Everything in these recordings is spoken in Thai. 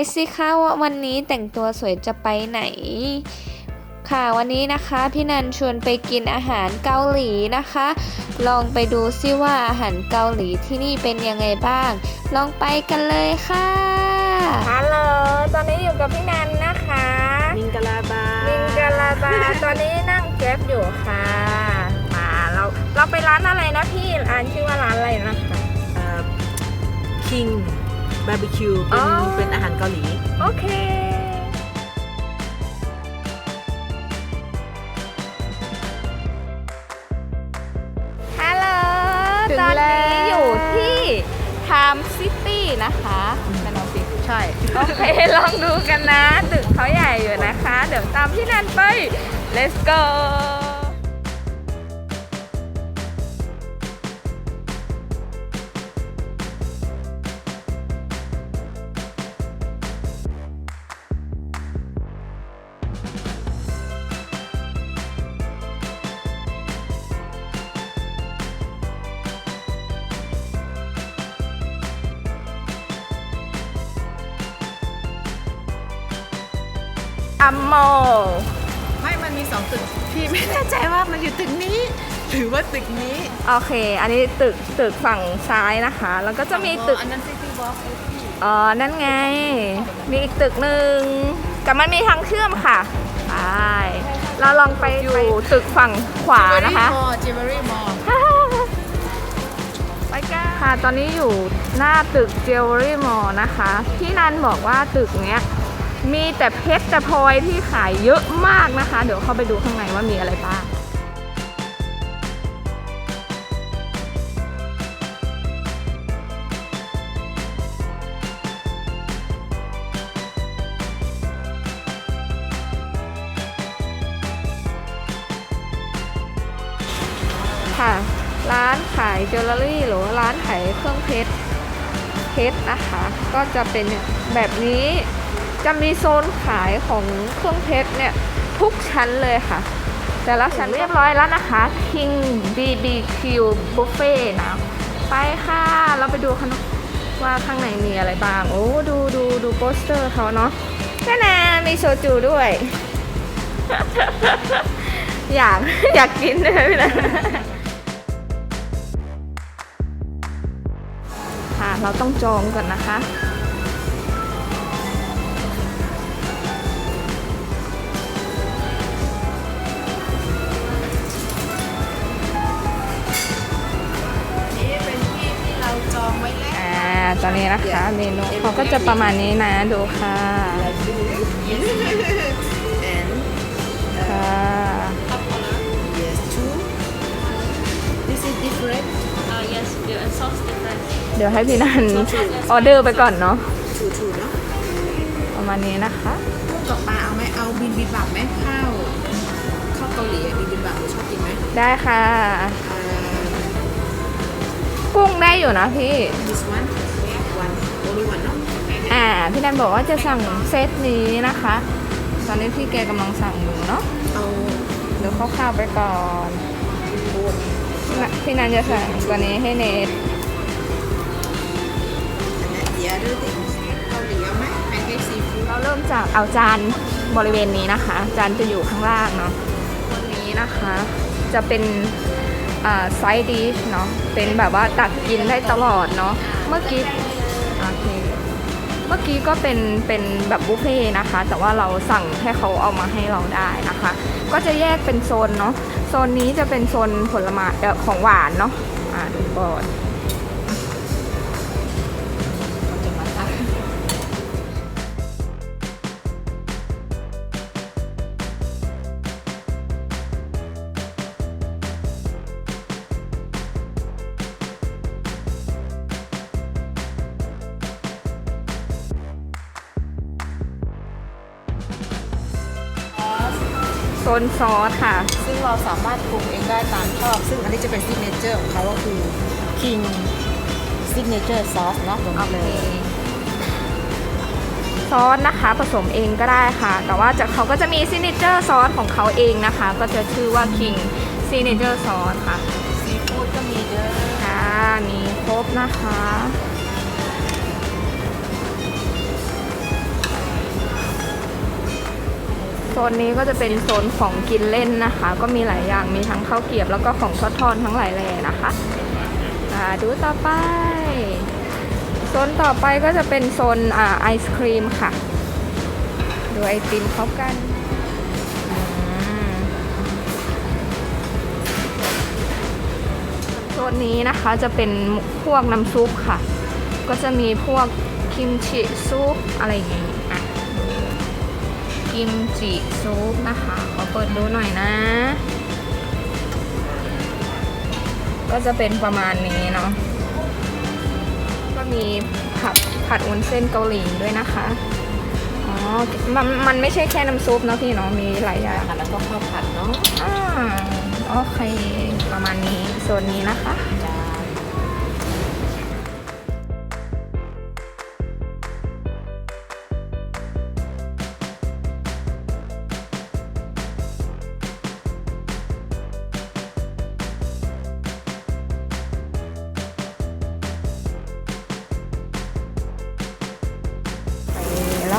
ทายสิคะว่าวันนี้แต่งตัวสวยจะไปไหน ค่ะวันนี้นะคะพี่นันชวนไปกินอาหารเกาหลีนะคะ ลองไปดูซิว่าอาหารเกาหลีที่นี่เป็นยังไงบ้าง ลองไปกันเลยค่ะฮัลโหลตอนนี้อยู่กับพี่นันนะคะมิงกะลาบามิงกาลาบาตอนนี้นั่งแก๊บอยู่ค่ะมาเราเราไปร้านอะไรนะพี่ร้านชื่อว่าร้านอะไรนะคะคิงบาร์บีคิวอ๋เป็นอเป็นอาหารเกาหลี โอเค ฮัลโหล ถึงตอนแล้วนี้อยู่ที่ไทม์ซิตี้นะคะนั่นเอาสิ ใช่ โอเค ลองดูกันนะ ตึกเขาใหญ่อยู่นะคะ เดี๋ยวตามพี่นันไป let's go อัมโมไม่มันมีสองตึกพี่ไม่แน่ใจว่ามันอยู่ตึกนี้ หรือว่าตึกนี้โอเค อันนี้ตึกตึกฝั่งซ้ายนะคะ แล้วก็จะมีตึก อันนั้นซิตี้วอล์กอ๋อ นั่นไง มีอีกตึกหนึ่งแต่มันมีทางเชื่อมค่ะไปเราลองไปอยู่ตึกฝั่งขวานะคะจิวเวลรี่มอลไปกันค่ะ ตอนนี้อยู่หน้าตึก Jewelry Mall นะคะ พี่นันบอกว่าตึกเนี้ย มีแต่เพชรแต่พลอยที่ขายเยอะมากนะคะ เดี๋ยวเข้าไปดูข้างในว่ามีอะไรบ้างค่ะ ร้านขายจิวเวลรี่หรือว่าร้านขายเครื่องเพชรเพชรนะคะ ก็จะเป็นแบบนี้ จะมีโซนขายของเครื่องเพชรเนี่ยทุกชั้นเลยค่ะ แต่ละชั้นเรียบร้อยแล้วนะคะ King BBQ Buffet นะไปค่ะ เราไปดูกันว่าข้างในมีอะไรบ้าง โอ้ดูดูดูโปสเตอร์เขาเนาะแน่นามีโซจูด้วย อยากอยากกินเลยนะค่ะเราต้องจองก่อนนะคะ ตอนนี้นะคะ เมนูเขาก็จะประมาณนี้นะดูค่ะ and ค่ะ yes two this is different Uh, yes, the sauce different. เดี๋ยวให้พี่นันออเดอร์ไปก่อนเนาะ two two เนาะประมาณนี้นะคะกุ้งกับปลาเอาไหมเอาบินบินบับไหมข้าวข้าวเกาหลีอะบินบินบับหนูชอบกินไหมได้ค่ะอ่ากุ้งได้อยู่นะพี่ this one one only one เนาะอ่าพี่นันบอกว่าจะสั่งเซตนี้นะคะ ตอนนี้พี่แกกำลังสั่งอยู่เนาะเอาเดี๋ยวคร่าวๆไปก่อนโบนพี่นันจะสั่งตัวนี้ให้เนท and then the other thing เกาหลีเอาไหมแพนเค้กซีฟู้ดเราเริ่มจากเอาจานบริเวณนี้นะคะ จานจะอยู่ข้างล่างเนาะวันนี้นะคะจะเป็นไซด์ดิชเนาะเป็นแบบว่าตักกินได้ตลอดเนาะเมื่อกี้โอเค เมื่อกี้ก็เป็นเป็นแบบบุฟเฟ่ต์นะคะ แต่ว่าเราสั่งให้เขาเอามาให้เราได้นะคะ ก็จะแยกเป็นโซนเนาะโซนนี้จะเป็นโซนผลไม้ของหวานเนาะอ่าดูก่อน โซนซอสค่ะ ซึ่งเราสามารถปรุงเองได้ตามชอบ ซึ่งอันนี้จะเป็นซิกเนเจอร์ของเขาก็คือ King Signature Sauce เนาะตรงโอนี้เคเลย ซอสนะคะผสมเองก็ได้ค่ะ แต่ว่าจะเขาก็จะมีซิเนเจอร์ซอสของเขาเองนะคะ ก็จะชื่อว่า King Signature Sauce ค่ะซีฟู้ดก็มีเด้อค่ะมีครบนะคะ นนี้ก็จะเป็นโซนของกินเล่นนะคะ ก็มีหลายอย่างมีทั้งข้าวเกียบแล้วก็ของทอดทอดทั้งหลายแหล่นะคะอ่าดูต่อไป โซนต่อไปก็จะเป็นโซนอ่าไอศครีมค่ะ ดูไอติมเขากันโซนนี้นะคะจะเป็นพวกน้ำซุปค่ะ ก็จะมีพวกคิมจิซุปอะไรอย่างงี้อะ กิมจิซุปนะคะ ขอเปิดดูหน่อยนะ ก็จะเป็นประมาณนี้เนาะ ก็มีผัดผัดวุ้นเส้นเกาหลีด้วยนะคะ อ๋อ มันมันไม่ใช่แค่น้ำซุปเนาะพี่เนาะ มีหลายอย่างค่ะแล้วก็ข้าวผัดเนาะอ่าโอเค ประมาณนี้โซนนี้นะคะ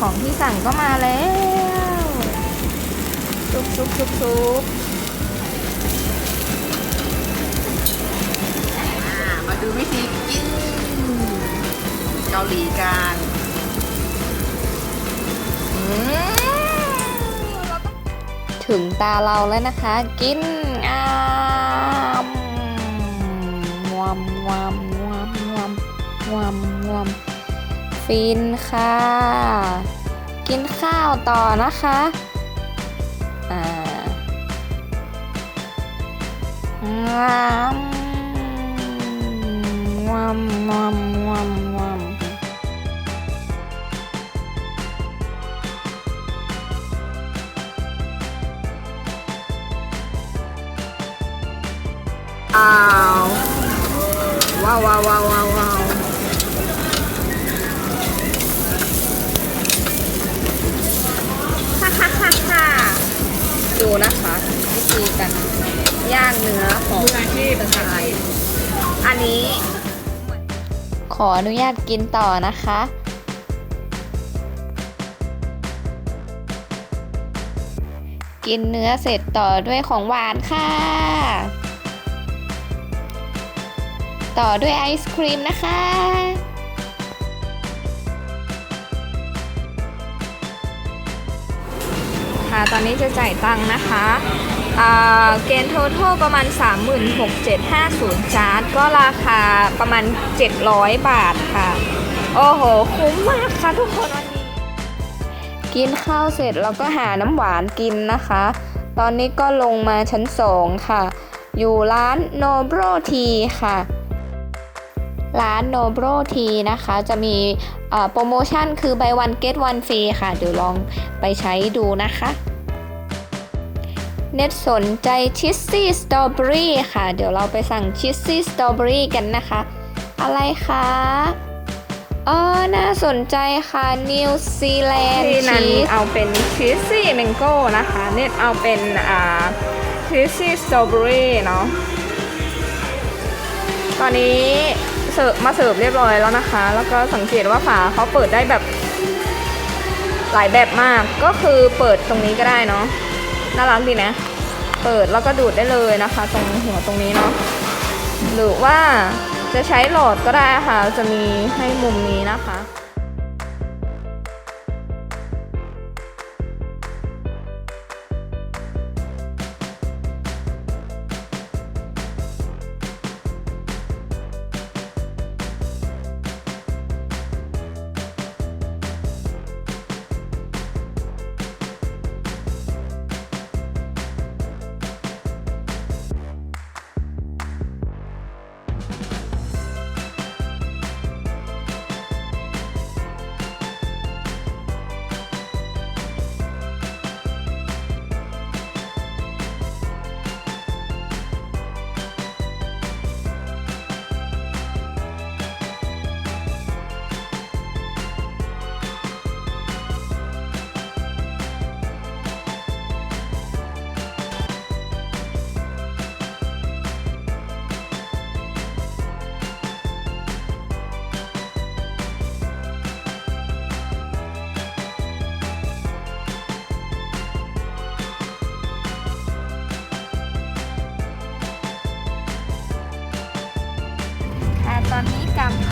ของที่สั่งก็มาแล้วซุปซุปซุปซุปอ่ามาดูวิธีกิน เกาหลีกันถึงตาเราแล้วนะคะ กินอ้ามงวมวมวมวมวมวม ฟินค่ะ กินข้าวต่อนะคะอ่างามงวมวมงวมวาวว้าวว้าวว้าวว้าวว้าว ดูนะคะ วิธีกันย่างเนื้อของมืออาชีพไทยอันนี้ ขออนุญาตกินต่อนะคะ กินเนื้อเสร็จต่อด้วยของหวานค่ะ ต่อด้วยไอศครีมนะคะ ตอนนี้จะจ่ายตังค์นะคะเกณฑ์โททประมาณ 36,750 จาร์ดก็ราคาประมาณ 700 บาทค่ะ โอ้โห คุ้มมากค่ะทุกคนวันนี้ กินข้าวเสร็จเราก็หาน้ำหวานกินนะคะ ตอนนี้ก็ลงมาชั้น 2 ค่ะ อยู่ร้าน Nobro Tea ค่ะ ร้าน Nobro Tea นะคะจะมีโปรโมชั่นคือ buy one get one free ค่ะ เดี๋ยวลองไปใช้ดูนะคะ เน็ตสนใจชิสซี่สตรอเบอรี่ค่ะ เดี๋ยวเราไปสั่งชิสซี่สตรอเบอรี่กันนะคะ อะไรคะเออน่าสนใจค่ะนิวซีแลนด์ที่นั้นชีสเอาเป็นชีสซี่แมงโก้นะคะ เน็ตเอาเป็นอ่าชีสซี่สตรอเบอรี่เนาะตอนนี้เสิร์ฟมาเสิร์ฟเรียบร้อยแล้วนะคะ แล้วก็สังเกตว่าฝาเขาเปิดได้แบบหลายแบบมากก็คือเปิดตรงนี้ก็ได้เนาะ น่ารักดีนะ เปิดแล้วก็ดูดได้เลยนะคะ ตรงหัวตรงนี้เนาะหรือว่าจะใช้หลอดก็ได้ค่ะ จะมีให้มุมนี้นะคะ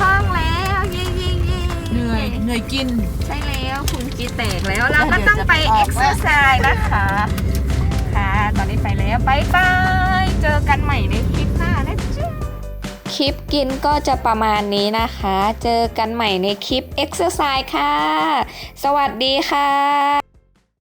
ห้องแล้วเย้เย้เย้เหนื่อยเหนื่อยกิน ใช่แล้วคุณกีแตกแล้วเราก็ต้องไปเอ็กซ์ไซส์นะคะ ค่ะ ตอนนี้ไปแล้วบายบายเจอกันใหม่ในคลิปหน้านะจ๊ะคลิปกินก็จะประมาณนี้นะคะ เจอกันใหม่ในคลิป Exercise ค่ะ สวัสดีค่ะ